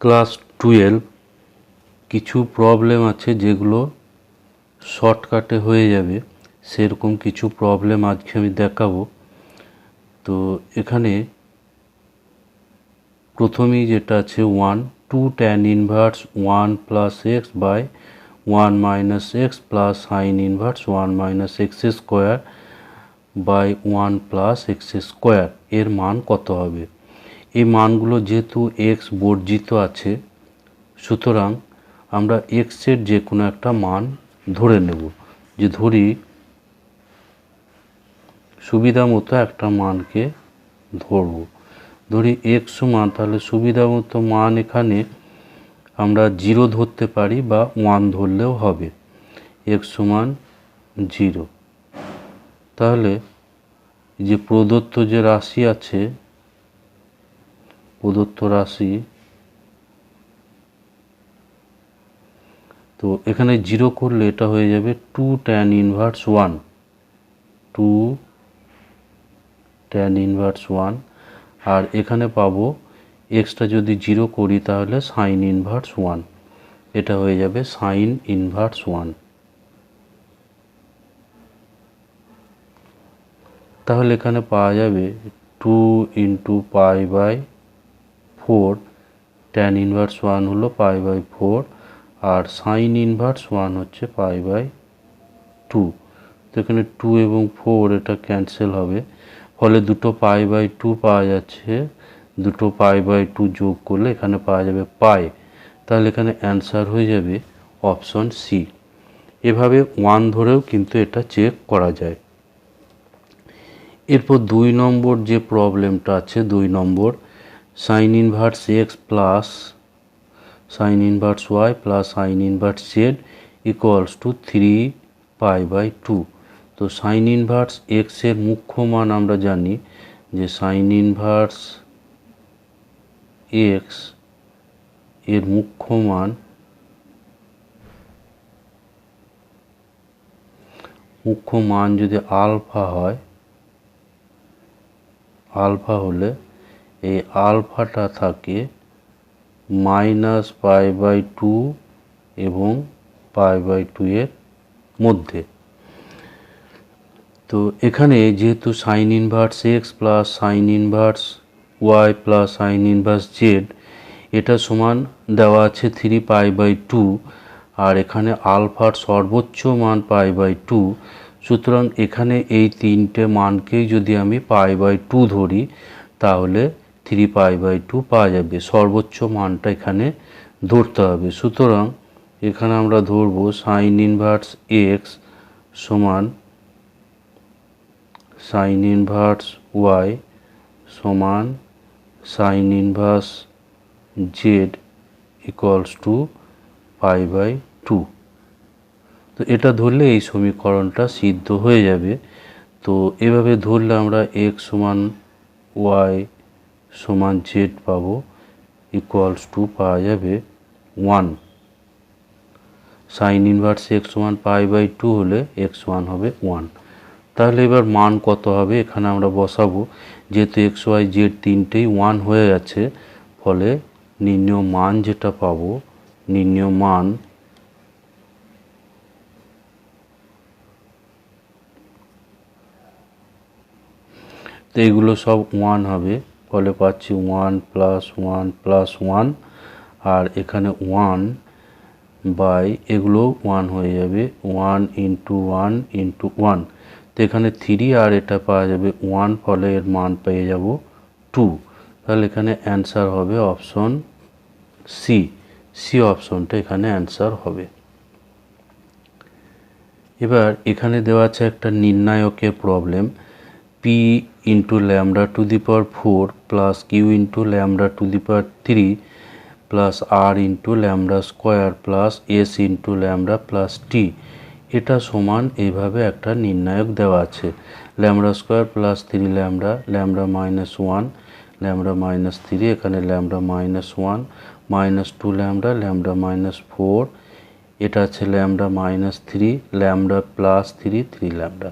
Class twelve কিছু problem আছে যেগুলো শর্টকাটে হয়ে যাবে। সেরকম কিছু প্রবলেম আজকে আমি দেখাবো। তো এখানে প্রথমেই যেটা আছে one two tan inverse one plus x by one minus x plus sine inverse one minus x square by one plus x square এর মান কত হবে? এই মানগুলো যেহেতু এক্স বর্জিত আছে, সুতরাং আমরা এক্সের যে কোনো একটা মান ধরে নেব। যে ধরি সুবিধা মতো একটা মানকে ধরব। ধরি এক্স সমান, তাহলে সুবিধা মতো মান এখানে আমরা জিরো ধরতে পারি বা ওয়ান ধরলেও হবে। এক্স সমান জিরো তাহলে যে প্রদত্ত যে রাশি আছে প্রদত্ত রাশি। তো এখানে জিরো করলে এটা হয়ে যাবে two tan inverse one two tan inverse one আর এখানে পাবো এক্সটা যদি জিরো করি তাহলে সাইন ইনভার্স ওয়ান এটা হয়ে যাবে সাইন ইনভার্স ওয়ান তাহলে এখানে পাওয়া যাবে two into pi by four tan inverse one হলো পাই বাই ফোর, আর সাইন ইনভার্স ওয়ান হচ্ছে পাই বাই টু তো এখানে টু এবং ফোর এটা ক্যান্সেল হবে, ফলে দুটো পাই বাই টু পাওয়া যাচ্ছে, দুটো পাই বাই টু যোগ করলে এখানে পাওয়া যাবে পাই। তাহলে এখানে অ্যান্সার হয়ে যাবে অপশন সি এভাবে ওয়ান ধরেও কিন্তু এটা চেক করা যায়। এরপর দুই নম্বর যে প্রবলেমটা আছে, দুই নম্বর sine inverse x plus sine inverse y plus sine inverse z equals to three pi by two তো সাইন ইনভার্স এক্সের মুখ্য মান আমরা জানি যে সাইন ইনভার্স এক্সের মুখ্য মান মুখ্য মান যদি আলফা হয় আলফা হলে এই আলফাটা থাকে মাইনাস পাই বাই টু এবং পাই বাই টু এর মধ্যে। তো এখানে যেহেতু sine inverse x plus sine inverse y plus sine inverse z এটা সমান দেওয়া আছে থ্রি পাই বাই টু, আর এখানে আলফার সর্বোচ্চ মান পাই বাই টু, সুতরাং এখানে এই তিনটে মানকেই যদি আমি পাই বাই টু ধরি, তাহলে থ্রি পাই বাই টু পাওয়া যাবে। সর্বোচ্চ মানটা এখানে ধরতে হবে। সুতরাং এখানে আমরা ধরবো সাইন ইনভার্স এক্স সমান সাইন ইনভার্স ওয়াই সমান sine inverse z equals to pi by two তো এটা ধরলে এই সমীকরণটা সিদ্ধ হয়ে যাবে। তো এভাবে ধরলে আমরা এক্স সমান ওয়াই সমান জেড পাবো ইকুয়ালস টু পাওয়া যাবে one sine inverse x one pi by two হলে এক্স ওয়ান হবে ওয়ান তাহলে এবার মান কত হবে? এখানে আমরা বসাবো। যেহেতু এক্স ওয়াই জেড তিনটেই ওয়ান হয়ে গেছে, ফলে নির্ণয় মান যেটা পাবো, নির্ণয় মান তো এগুলো সব ওয়ান হবে। ফলে পাচ্ছি one plus one plus one আর এখানে ওয়ান বাই এগুলো ওয়ান হয়ে যাবে one into one into one তো এখানে থ্রি আর এটা পাওয়া যাবে ওয়ান ফলে এর মান পেয়ে যাব টু তাহলে এখানে অ্যান্সার হবে অপশন সি সি অপশনটা এখানে অ্যান্সার হবে। এবার এখানে দেওয়া আছে একটা নির্ণায়কের problem p into lambda to the power four plus q into lambda to the power three plus r into lambda square plus s into lambda plus t এটা সমান এইভাবে একটা নির্ণায়ক দেওয়া আছে। Lambda square plus three lambda lambda minus one lambda minus three এখানে lambda minus one minus two lambda lambda minus four এটা আছে lambda minus three lambda plus three three lambda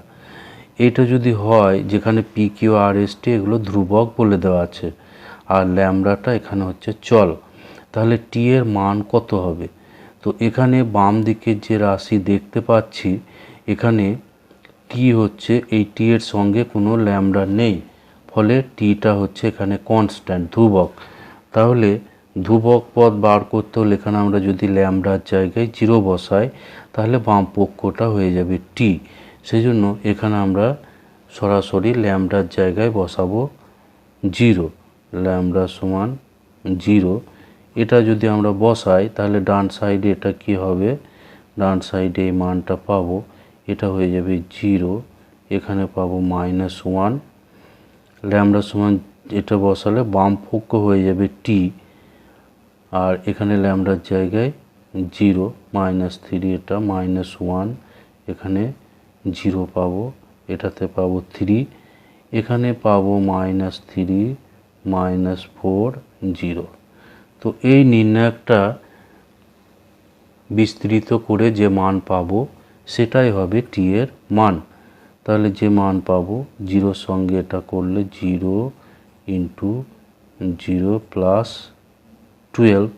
এটা যদি হয়, যেখানে p q r s t এগুলো ধ্রুবক বলে দেওয়া আছে, আর ল্যামডাটা এখানে হচ্ছে চল, তাহলে টি এর মান কত হবে? তো এখানে বাম দিকের যে রাশি দেখতে পাচ্ছি, এখানে টি হচ্ছে এই টি এর সঙ্গে কোনো ল্যামডা নেই, ফলে টিটা হচ্ছে এখানে কনস্ট্যান্ট ধ্রুবক। তাহলে ধ্রুবক পদ বার করতে হলে এখানে আমরা যদি ল্যামডার জায়গায় জিরো বসাই, তাহলে বাম পক্ষটা হয়ে যাবে টি সেই জন্য এখানে আমরা সরাসরি ল্যামডার জায়গায় বসাবো জিরো, ল্যামডা সমান জিরো। এটা যদি আমরা বসাই, তাহলে ডান সাইডে এটা কি হবে? ডান সাইডে এই মানটা পাবো, এটা হয়ে যাবে জিরো। এখানে পাবো মাইনাস ওয়ান। ল্যামডা সমান এটা বসালে বাম পক্ষ হয়ে যাবে টি। আর এখানে ল্যামডার জায়গায় জিরো, মাইনাস থ্রি এটা মাইনাস ওয়ান। এখানে জিরো পাবো, এটাতে পাবো থ্রি এখানে পাবো minus three minus four zero তো এই নির্ণায়কটা বিস্তৃত করে যে মান পাবো, সেটাই হবে টি এর মান। তাহলে যে মান পাবো জিরোর সঙ্গে এটা করলে zero into zero plus twelve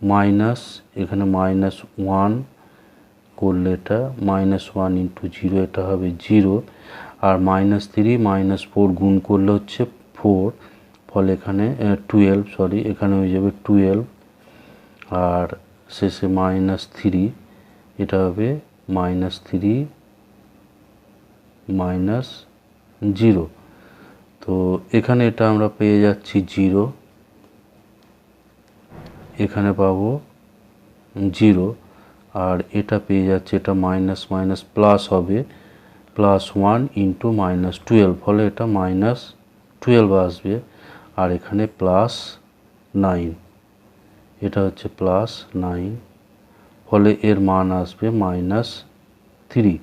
minus এখানে মাইনাস ওয়ান করলে এটা মাইনাস ওয়ান ইন্টু জিরো এটা হবে জিরো আর মাইনাস থ্রি মাইনাস ফোর গুণ করলে হচ্ছে ফোর ফলে এখানে টুয়েলভ সরি এখানে হয়ে যাবে টুয়েলভ আর শেষে মাইনাস থ্রি এটা হবে মাইনাস থ্রি মাইনাস জিরো তো এখানে এটা আমরা পেয়ে যাচ্ছি জিরো এখানে পাবো জিরো আর এটা পেয়ে যাচ্ছে, এটা মাইনাস মাইনাস প্লাস হবে plus one into minus twelve ফলে এটা মাইনাস টুয়েলভ আসবে। আর এখানে প্লাস নাইন এটা হচ্ছে প্লাস নাইন ফলে এর মান আসবে মাইনাস থ্রি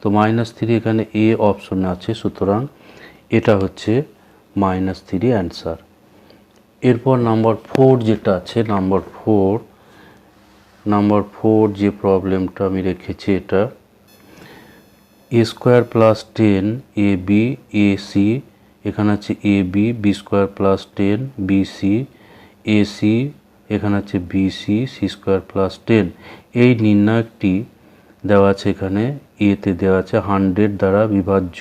তো মাইনাস থ্রি এখানে এ অপশন আছে, সুতরাং এটা হচ্ছে মাইনাস থ্রি অ্যান্সার এরপর নাম্বার ফোর যেটা আছে নাম্বার ফোর নাম্বার ফোর যে প্রবলেমটা আমি রেখেছি এটা, a square plus ten a b, a c, এখানে আছে a b b square plus ten, b c, a c, এখানে আছে b c c square plus ten. এই নির্ণায়কটি দেওয়া আছে এখানে এতে দেওয়া আছে হান্ড্রেড দ্বারা বিভাজ্য,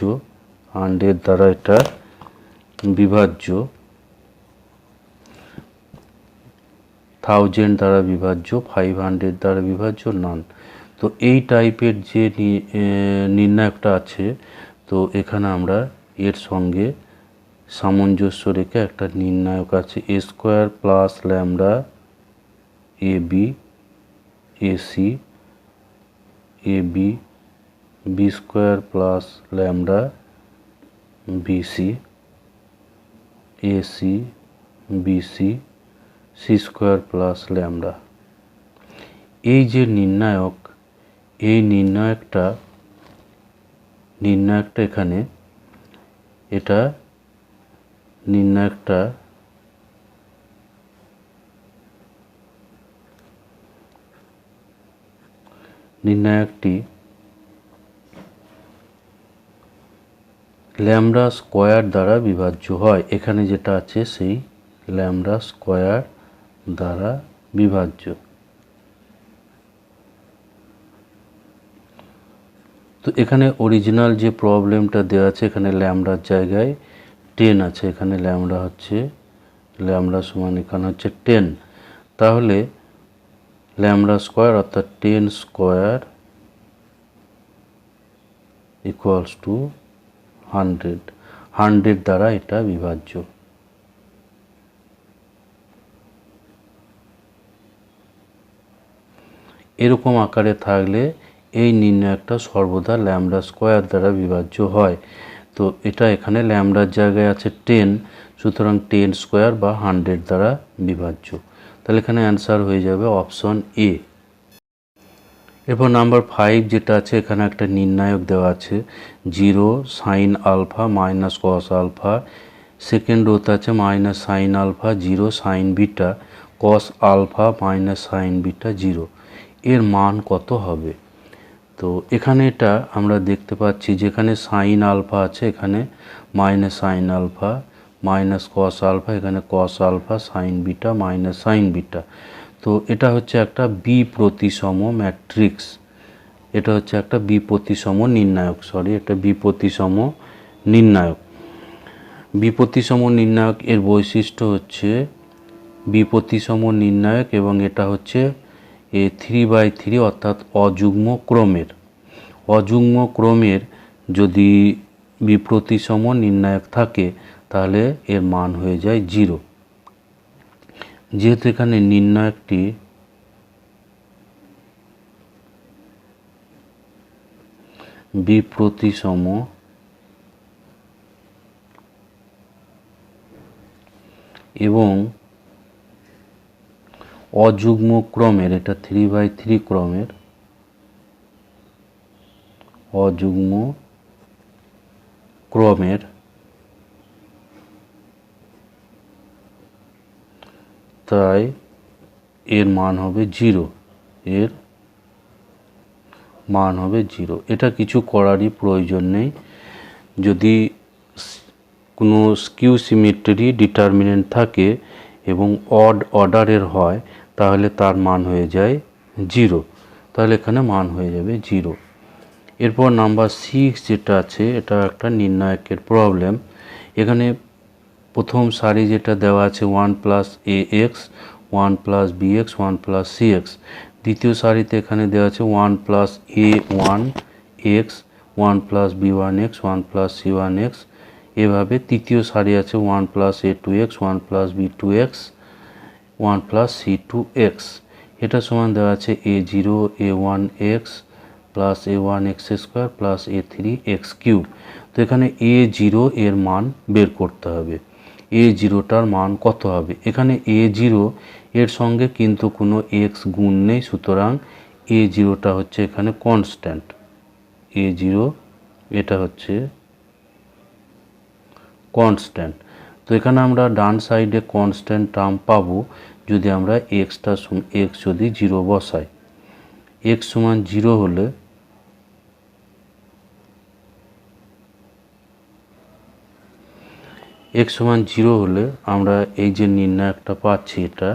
হান্ড্রেড দ্বারা এটা বিভাজ্য। থাউজেন্ড দ্বারা বিভাজ্য ফাইভ হান্ড্রেড দ্বারা বিভাজ্য নন তো এই টাইপের যে নির্ণায়কটা আছে, তো এখানে আমরা এর সঙ্গে সামঞ্জস্য রেখে একটা নির্ণায়ক আছে a square plus lambda a b a c a b b square plus lambda b c a c square plus lambda এই যে নির্ণায়ক, এই নির্ণায়কটা নির্ণায়কটা এখানে, এটা নির্ণায়কটা নির্ণায়কটি ল্যামডা স্কোয়ার দ্বারা বিভাজ্য হয়। এখানে যেটা আছে সেই ল্যামডা স্কোয়ার দ্বারা বিভাজ্য। তো এখানে অরিজিনাল যে প্রবলেমটা দেওয়া আছে, এখানে ল্যামডার জায়গায় টেন আছে। এখানে ল্যামডা হচ্ছে, ল্যামডা সমান এখানে হচ্ছে টেন তাহলে ল্যামডা স্কোয়ার অর্থাৎ ten square equals to hundred hundred দ্বারা এটা বিভাজ্য। এরকম আকারে থাকলে এই নির্ণয়কটা সর্বদা ল্যামডা স্কোয়ার দ্বারা বিভাজ্য হয়। তো এটা এখানে ল্যামডার জায়গায় আছে টেন, সুতরাং টেন স্কোয়ার বা হান্ড্রেড দ্বারা বিভাজ্য। তাহলে এখানে অ্যান্সার হয়ে যাবে অপশন এ। এরপর নাম্বার ফাইভ যেটা আছে, এখানে একটা নির্ণায়ক দেওয়া আছে। Zero, sine alpha minus cos alpha. Second রোতে আছে minus sine alpha, zero sine beta. Cos alpha minus sine beta, zero. এর মান কত হবে? তো এখানে এটা আমরা দেখতে পাচ্ছি যেখানে সাইন আলফা আছে, এখানে minus sine alpha minus cos alpha এখানে cos alpha sine beta minus sine beta তো এটা হচ্ছে একটা বি প্রতিসম ম্যাট্রিক্স এটা হচ্ছে একটা বিপতিসম নির্ণায়ক সরি এটা বিপতিসম নির্ণায়ক। বিপতিসম নির্ণায়ক এর বৈশিষ্ট্য হচ্ছে বিপতিসম নির্ণায়ক এবং এটা হচ্ছে এ থ্রি বাই থ্রি অর্থাৎ অযুগ্ম ক্রমের। অযুগ্ম ক্রমের যদি বিপ্রতিসম নির্ণায়ক থাকে, তাহলে এর মান হয়ে যায় জিরো। যেহেতু এখানে নির্ণায়কটি বিপ্রতিসম এবং অযুগ্ম ক্রমের এটা থ্রি বাই থ্রি ক্রমের অযুগ্ম ক্রমের তাই এর মান হবে জিরো এর মান হবে জিরো এটা কিছু করারই প্রয়োজন নেই। যদি কোনো স্কিউ সিমেট্রি ডিটারমিনেন্ট থাকে এবং অড অর্ডারের হয় তাহলে তার মান হয়ে যায় জিরো। তাহলে এখানে মান হয়ে যাবে জিরো। এরপর নাম্বার সিক্স যেটা আছে, এটা একটা নির্ণায়কের প্রবলেম এখানে প্রথম সারি যেটা দেওয়া আছে one plus a x one plus b x one plus c x দ্বিতীয় সারিতে এখানে দেওয়া আছে one plus a one x one plus b one x one plus c one x এভাবে তৃতীয় সারি আছে one plus a two x one plus b two x one plus c two x. এটা সমান দেওয়া আছে a zero, a one x plus a one x square plus a three x cube. তো এখানে এ জিরো এর মান বের করতে হবে। এ জিরোটার মান কত হবে? এখানে এ জিরো এর সঙ্গে কিন্তু কোনো এক্স গুণ নেই, সুতরাং এ জিরোটা হচ্ছে এখানে কনস্ট্যান্ট। এ জিরো এটা হচ্ছে কনস্ট্যান্ট। তো এখানে আমরা ডান সাইডে কনস্ট্যান্ট টার্ম পাবো। যদি আমরা এক্সটা এক্স যদি জিরো বসাই এক্স সমান জিরো হলে এক্স সমান জিরো হলে আমরা এই যে নির্ণায়কটা পাচ্ছি এটা,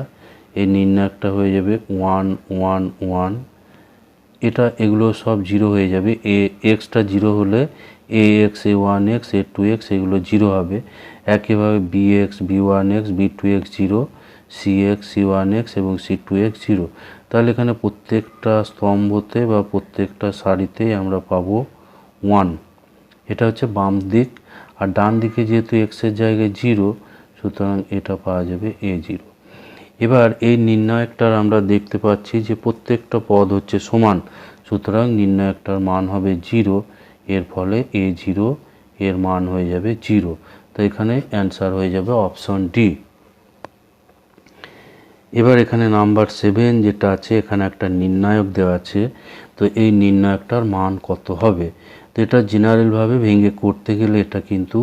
এই নির্ণায়কটা হয়ে যাবে ওয়ান ওয়ান ওয়ান এটা, এগুলো সব জিরো হয়ে যাবে। এ এক্সটা জিরো হলে a x a one x a two x এগুলো জিরো হবে। একইভাবে b x b one x b two x zero c x c one x এবং সি টু এক্স জিরো তাহলে এখানে প্রত্যেকটা স্তম্ভতে বা প্রত্যেকটা সারিতেই আমরা পাবো ওয়ান এটা হচ্ছে বাম দিক। আর ডান দিকে যেহেতু এক্সের জায়গায় জিরো সুতরাং এটা পাওয়া যাবে এ জিরো এবার এই নির্ণায়কটার আমরা দেখতে পাচ্ছি যে প্রত্যেকটা পদ হচ্ছে সমান, সুতরাং নির্ণায়কটার মান হবে জিরো এর ফলে এ জিরো এর মান হয়ে যাবে জিরো তো এখানে অ্যান্সার হয়ে যাবে অপশন ডি এবার এখানে নাম্বার সেভেন যেটা আছে, এখানে একটা নির্ণায়ক দেওয়া আছে। তো এই নির্ণায়কটার মান কত হবে? তো এটা জেনারেলভাবে ভেঙে করতে গেলে এটা কিন্তু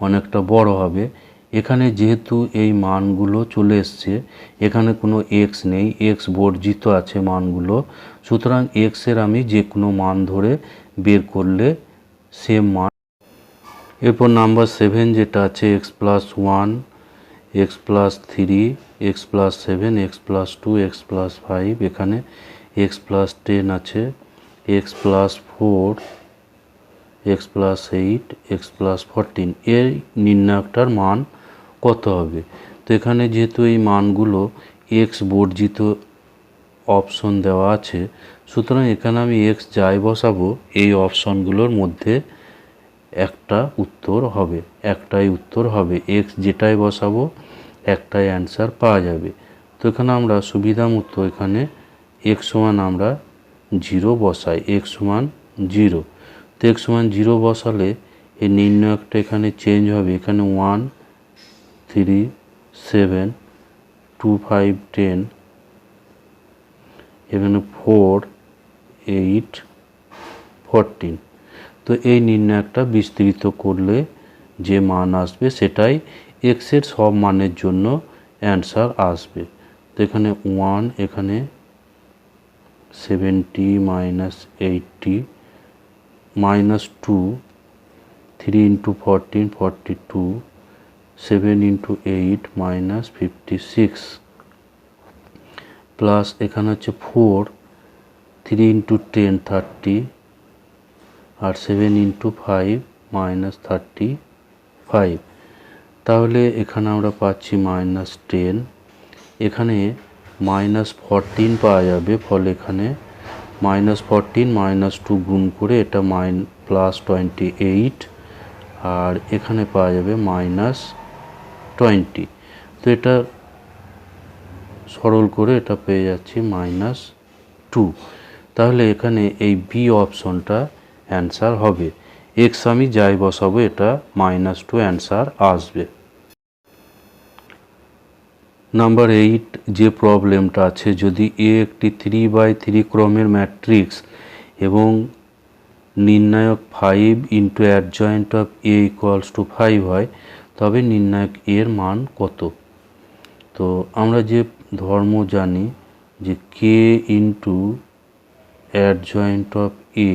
অনেকটা বড় হবে। এখানে যেহেতু এই মানগুলো চলে এসছে, এখানে কোনো এক্স নেই এক্স বর্জিত আছে মানগুলো। সুতরাং এক্সের আমি যে কোনো মান ধরে বের করলে সেম মান। এরপর নাম্বার সেভেন যেটা আছে x plus one x plus three x plus seven x plus two x plus five এখানে এক্স প্লাস টেন আছে x plus four x plus eight x plus fourteen এর নির্ণায়কটার মান কত হবে? তো এখানে যেহেতু এই মানগুলো এক্স বর্জিত অপশন দেওয়া আছে, সুতরাং এখানে আমি এক্স যাই বসাবো, এই অপশনগুলোর মধ্যে একটা উত্তর হবে, একটাই উত্তর হবে। এক্স যেটাই বসাবো একটাই অ্যান্সার পাওয়া যাবে। তো এখানে আমরা সুবিধা মতো এখানে এক্স সমান আমরা জিরো বসাই এক্স সমান জিরো তো এক্স সমান জিরো বসালে এই নির্ণায়কটা এখানে চেঞ্জ হবে। এখানে one three seven two five ten এখানে ফোর এইট ফোরটিন তো এই নির্ণায়কটা বিস্তৃত করলে যে মান আসবে সেটাই এক্সের সব মানের জন্য অ্যান্সার আসবে। তো এখানে ওয়ান এখানে seventy minus eighty minus two three into fourteen forty two seven into eight minus fifty six plus এখানে হচ্ছে four three into ten thirty আর seven into five minus thirty five তাহলে এখানে আমরা পাচ্ছি মাইনাস টেন এখানে minus fourteen পাওয়া যাবে, ফলে এখানে মাইনাস ফরটিন মাইনাস টু গুণ করে এটা মাইন প্লাস টোয়েন্টি এইট আর এখানে পাওয়া যাবে মাইনাস টোয়েন্টি তো এটা সরল করে এটা পেয়ে যাচ্ছি মাইনাস টু তাহলে এখানে এই বি অপশনটা অ্যান্সার হবে। এক্স আমি যাই বসাবো, এটা মাইনাস টু অ্যান্সার আসবে। নাম্বার এইট যে প্রবলেমটা আছে, যদি এ একটি থ্রি বাই থ্রি ক্রমের ম্যাট্রিক্স এবং নির্ণায়ক five into adjoint of A equals to five হয়, তবে নির্ণায়ক এর মান কত? তো আমরা যে ধর্ম জানি যে k into adjoint of A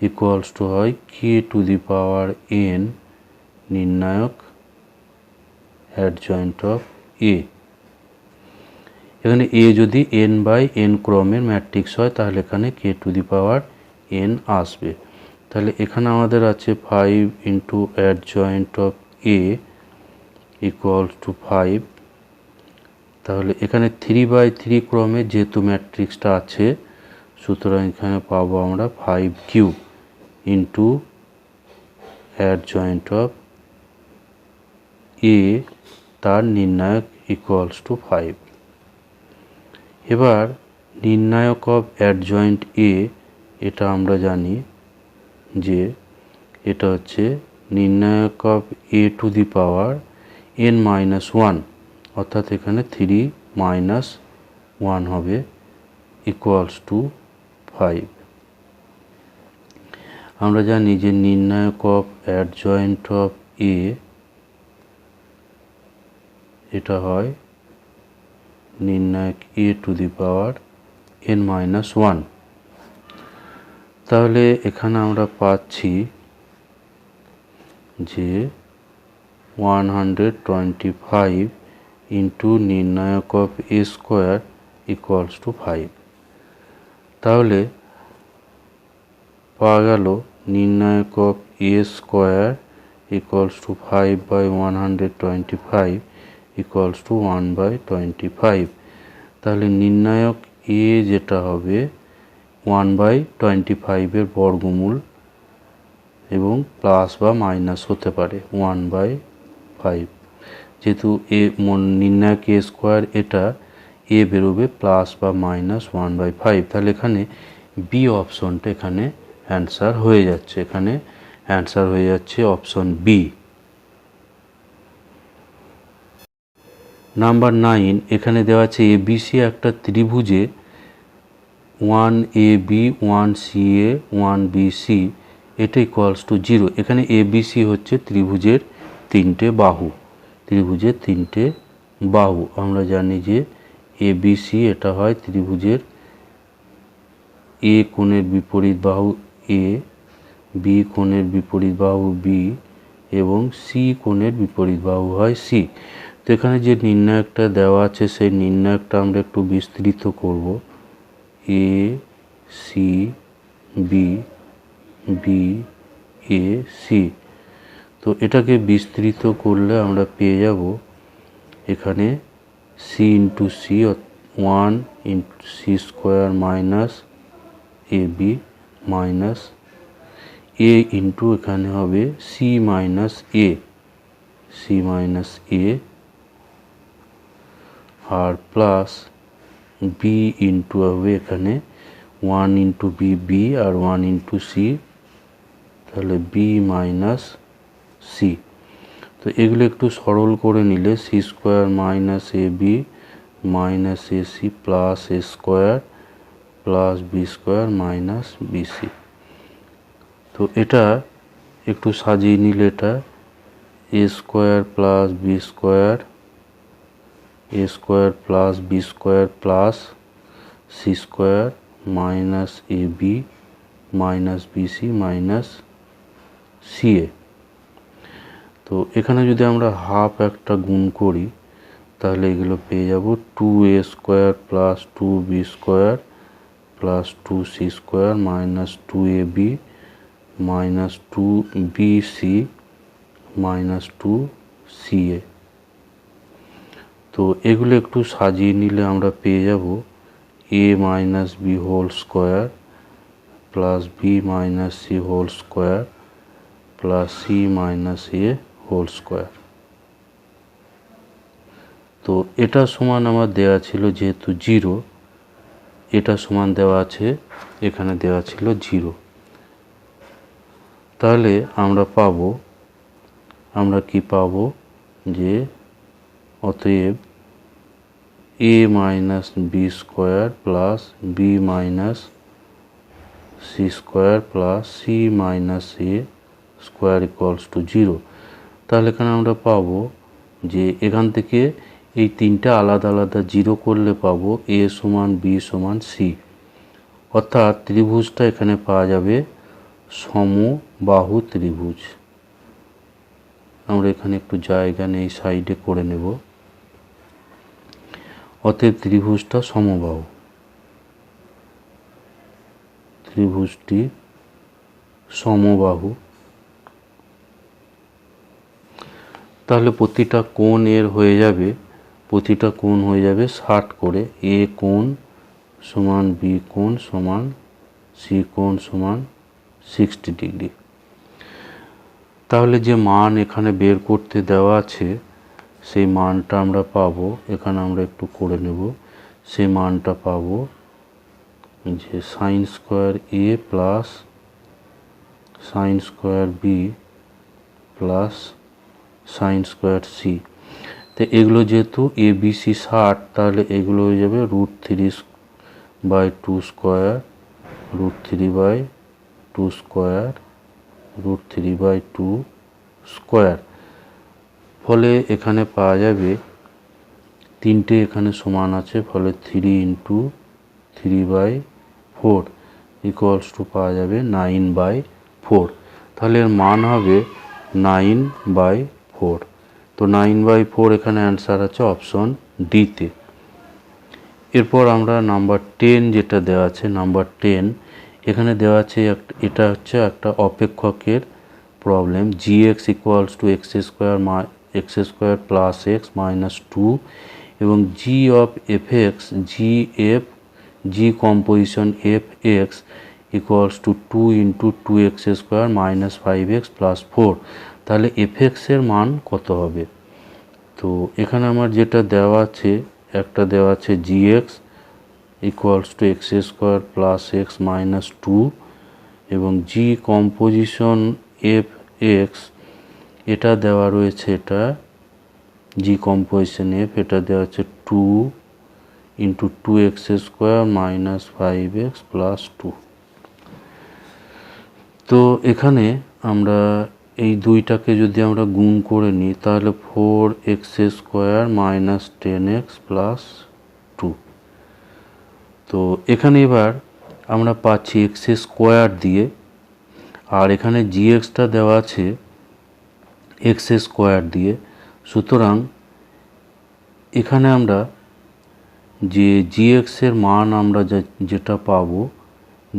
equals to হয় k to the power n নির্ণায়ক অ্যাডজয়েন্ট অফ এ এখানে এ যদি এন বাই এন ক্রমের ম্যাট্রিক্স হয়, তাহলে এখানে কে টু দি পাওয়ার এন আসবে। তাহলে এখানে আমাদের আছে five into adjoint of A equals to five তাহলে এখানে থ্রি বাই থ্রি ক্রমে যেহেতু ম্যাট্রিক্সটা আছে, সুতরাং এখানে পাবো আমরা five cube into adjoint of A তার নির্ণায়ক ইকুয়ালস টু ফাইভ এবার নির্ণায়ক অফ অ্যাডজয়েন্ট এ এটা আমরা জানি যে এটা হচ্ছে নির্ণায়ক of A to the power n minus one অর্থাৎ এখানে থ্রি মাইনাস ওয়ান হবে ইকুয়ালস টু ফাইভ আমরা জানি যে নির্ণায়ক অফ অ্যাডজয়েন্ট অফ এ এটা হয় নির্ণায়ক A to the power n minus one তাহলে এখানে আমরা পাচ্ছি যে one hundred twenty five into নির্ণায়ক of A square equals to five তাহলে পাওয়া গেল নির্ণায়ক of A square equals to five by one hundred twenty five equals to one by twenty five তাহলে নির্ণায়ক এ যেটা হবে ওয়ান বাই টোয়েন্টি ফাইভের বর্গমূল এবং প্লাস বা মাইনাস হতে পারে ওয়ান বাই ফাইভ যেহেতু এ নির্ণায়ক এ স্কোয়ার এটা এ বেরোবে প্লাস বা মাইনাস ওয়ান বাই ফাইভ তাহলে এখানে বি অপশনটা এখানে অ্যান্সার হয়ে যাচ্ছে। এখানে অ্যান্সার হয়ে যাচ্ছে অপশন বি নাম্বার নাইন, এখানে দেওয়া আছে এবিসি একটা ত্রিভুজে one A B one C A one B C এটা ইকুয়ালস টু জিরো এখানে এ বি সি হচ্ছে ত্রিভুজের তিনটে বাহু। ত্রিভুজের তিনটে বাহু। আমরা জানি যে এ বি সি এটা হয় ত্রিভুজের এ কোণের বিপরীত বাহু এ বি কোণের বিপরীত বাহু বি এবং সি কোণের বিপরীত বাহু হয় সি তো এখানে যে নির্ণায়কটা দেওয়া আছে, সেই নির্ণায়কটা আমরা একটু বিস্তৃত করব। A, C, B B A, C. তো এটাকে বিস্তৃত করলে আমরা পেয়ে যাব এখানে C into C one into C square minus A B minus A into এখানে হবে C minus A C minus A R plus B into হবে এখানে ওয়ান ইন্টু বি বি আর ওয়ান ইন্টু সি তাহলে বি মাইনাস সি তো এগুলো একটু সরল করে নিলে C square minus A B minus A C plus A square plus B square minus BC তো এটা একটু সাজিয়ে নিলে এটা A square plus B square A square plus B square plus C square minus A B minus BC minus C A তো এখানে যদি আমরা হাফ একটা গুণ করি, তাহলে এগুলো পেয়ে যাব two A square plus two B square plus two C square minus two A B minus two B C minus two C A তো এগুলো একটু সাজিয়ে নিলে আমরা পেয়ে যাব A minus B whole square plus B minus C whole square plus C minus A whole square. তো এটা সমান আমার দেওয়া ছিল যেহেতু জিরো, এটা সমান দেওয়া আছে, এখানে দেওয়া ছিল জিরো। তাহলে আমরা পাবো, আমরা কি পাবো যে অতএব A minus B square plus B minus C square plus C minus A square equals to zero তাহলে এখানে আমরা পাবো যে এখান থেকে এই তিনটা আলাদা আলাদা জিরো করলে পাবো এ সমান বি সমান সি অর্থাৎ ত্রিভুজটা এখানে পাওয়া যাবে সমবাহু ত্রিভুজ। আমরা এখানে একটু জায়গা নেই সাইডে করে নেব। অতএব ত্রিভুজটা সমবাহু। ত্রিভুজটি সমবাহু। তাহলে প্রতিটা কোণ এর হয়ে যাবে, প্রতিটা কোণ হয়ে যাবে ষাট করে। এ কোণ সমান বি কোণ সমান সি কোণ সমান সিক্সটি ডিগ্রি। তাহলে যে মান এখানে বের করতে দেওয়া আছে সেই মানটা আমরা পাবো, এখানে আমরা একটু করে নেব। সেই মানটা পাবো যে sine square A plus sine square B plus sine square C তো এগুলো যেহেতু এ বি সি ষাট, তাহলে এগুলো হয়ে যাবে root three by two square root three by two square root three by two square ফলে এখানে পাওয়া যাবে তিনটে এখানে সমান আছে, ফলে three into three by four equals to পাওয়া যাবে নাইন বাই ফোর তাহলে এর মান হবে নাইন বাই ফোর তো নাইন বাই ফোর এখানে অ্যান্সার আছে অপশন ডিতে এরপর আমরা নাম্বার টেন যেটা দেওয়া আছে নাম্বার টেন এখানে দেওয়া আছে এটা হচ্ছে একটা অপেক্ষকের problem g x equals to x square x square plus x minus two এবং g of f x g f g composition f x equals to two into two x square minus five x plus four তাহলে F এক্সের মান কত হবে? তো এখানে আমার যেটা দেওয়া আছে, একটা দেওয়া আছে g x equals two x square plus x minus two এবং জি কম্পোজিশন এফ এক্স এটা দেওয়া রয়েছে এটা জি কম্পোজিশন এফ এটা দেওয়া আছে two into two x square minus five x plus two তো এখানে আমরা এই দুইটাকে যদি আমরা গুণ করে নিই, তাহলে four x square minus ten x plus two তো এখানে এবার আমরা পাচ্ছি এক্স স্কোয়ার দিয়ে, আর এখানে জি এক্সটা দেওয়া আছে এক্স স্কোয়ার দিয়ে। সুতরাং এখানে আমরা যে জি এক্সের মান আমরা যেটা পাবো,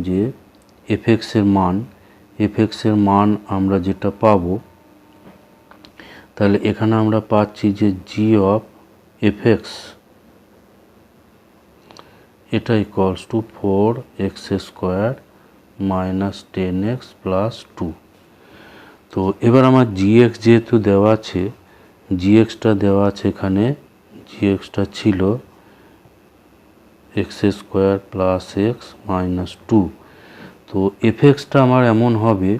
যে এফ এক্সের মান, এফ এক্সের মান আমরা যেটা পাবো, তাহলে এখানে আমরা পাচ্ছি যে জি অফ এফ এক্স এটা equals to four x square minus ten x plus two. তো এবার আমার জি এক্স যেহেতু দেওয়া আছে জি এক্সটা দেওয়া আছে এখানে জি এক্সটা ছিল x square plus x minus two তো এফ এক্সটা আমার এমন হবে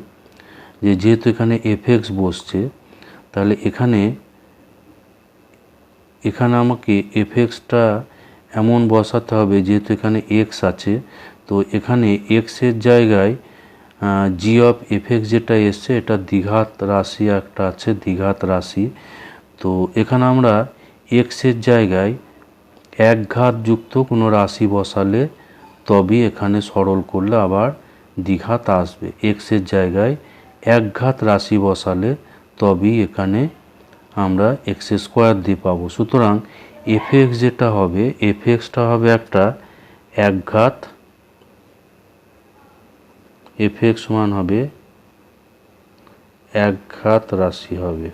যে যেহেতু এখানে এফ এক্স বসছে, তাহলে এখানে এখানে আমাকে এফ এক্সটা এমন বসাতে হবে যেহেতু এখানে এক্স আছে। তো এখানে এক্সের জায়গায় জি অফ এফ এক্স যেটা এসছে, এটা দ্বিঘাত রাশি একটা আছে, দ্বিঘাত রাশি। তো এখানে আমরা এক্সের জায়গায় এক ঘাত যুক্ত কোনো রাশি বসালে তবেই এখানে সরল করলে আবার দ্বিঘাত আসবে। এক্সের জায়গায় এক ঘাত রাশি বসালে তবেই এখানে আমরা এক্স স্কোয়ার দিয়ে পাবো। সুতরাং এফএক্স যেটা হবে এফএক্সটা হবে একটা একঘাত এফ এক্স হবে একঘাত রাশি হবে।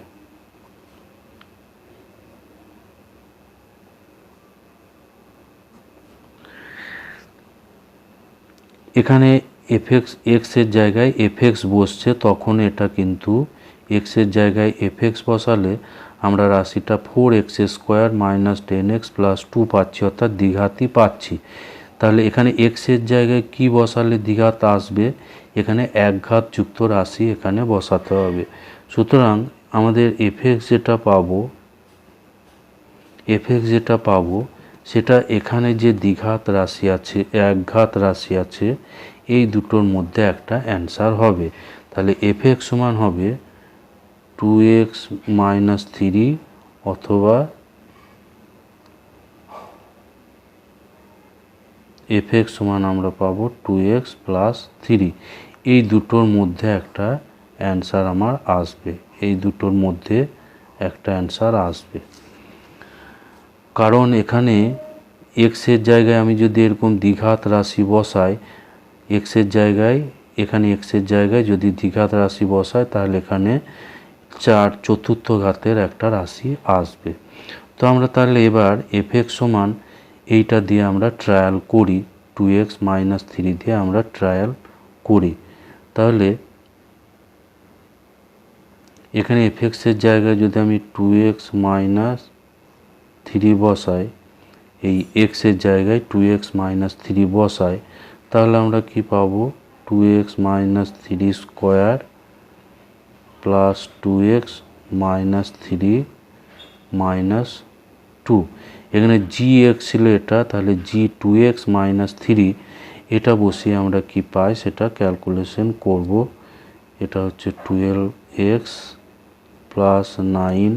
এখানে এফ এক্স এক্সের জায়গায় এফ এক্স বসছে, তখন এটা কিন্তু এক্সের জায়গায় এফ এক্স বসালে আমরা রাশিটা four x square minus ten x plus two পাচ্ছি, অর্থাৎ দ্বিঘাতই পাচ্ছি। তাহলে এখানে এক্সের জায়গায় কি বসালে দ্বিঘাত আসবে? এখানে একঘাত যুক্ত রাশি এখানে বসাতে হবে। সুতরাং আমাদের এফ এক্স যেটা পাবো এফ এক্স যেটা পাবো, সেটা এখানে যে দ্বিঘাত রাশি আছে, একঘাত রাশি আছে, এই দুটোর মধ্যে একটা অ্যান্সার হবে। তাহলে এফ এক্স সমান হবে টু এক্স মাইনাস থ্রি অথবা এফ এক্স সমান আমরা পাবো টু এক্স প্লাস থ্রি এই দুটোর মধ্যে একটা অ্যান্সার আমার আসবে। এই দুটোর মধ্যে একটা অ্যান্সার আসবে। কারণ এখানে এক্সের জায়গায় আমি যদি এরকম দ্বিঘাত রাশি বসাই এক্সের জায়গায়, এখানে এক্সের জায়গায় যদি দ্বিঘাত রাশি বসাই, তাহলে এখানে চার চতুর্থ ঘাতের একটা রাশি আসবে। তো আমরা তাহলে এবার এফ এক্স সমান এইটা দিয়ে আমরা ট্রায়াল করি টু এক্স মাইনাস থ্রি দিয়ে আমরা ট্রায়াল করি। তাহলে এখানে এফ এক্সের জায়গায় যদি আমি টু এক্স মাইনাস থ্রি বসাই, এই এক্সের জায়গায় টু এক্স মাইনাস থ্রি বসাই, তাহলে আমরা কি পাবো? Two x minus three square plus two x minus three minus two এখানে জি এক্স ছিল এটা, তাহলে g two x minus three এটা বসিয়ে আমরা কি পাই? সেটা ক্যালকুলেশন করব। এটা হচ্ছে twelve x plus nine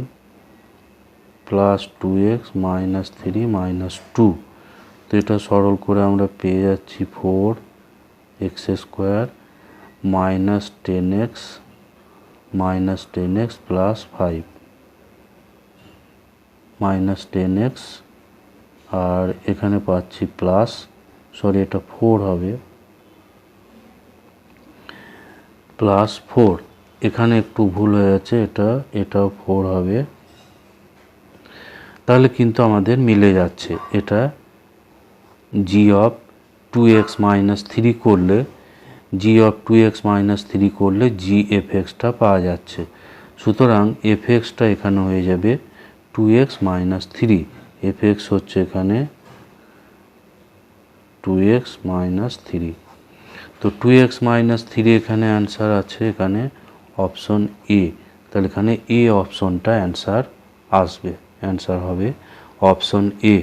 plus two x minus three minus two তো এটা সরল করে আমরা পেয়ে যাচ্ছি four x square minus ten x minus ten x plus five minus ten x আর এখানে পাচ্ছি প্লাস সরি এটা ফোর হবে। প্লাস ফোর এখানে একটু ভুল হয়ে যাচ্ছে, এটা, এটাও ফোর হবে। তাহলে কিন্তু আমাদের মিলে যাচ্ছে, এটা g of two x minus three করলে g of two x minus three করলে জি এফ এক্সটা পাওয়া যাচ্ছে। সুতরাং এফ এক্সটা এখানে হয়ে যাবে two x minus three f x হচ্ছে এখানে টু এক্স মাইনাস থ্রি তো টু এক্স মাইনাস থ্রি এখানে অ্যান্সার আছে, এখানে অপশন এ তাহলে এখানে এ অপশনটা অ্যান্সার আসবে। অ্যান্সার হবে অপশন এ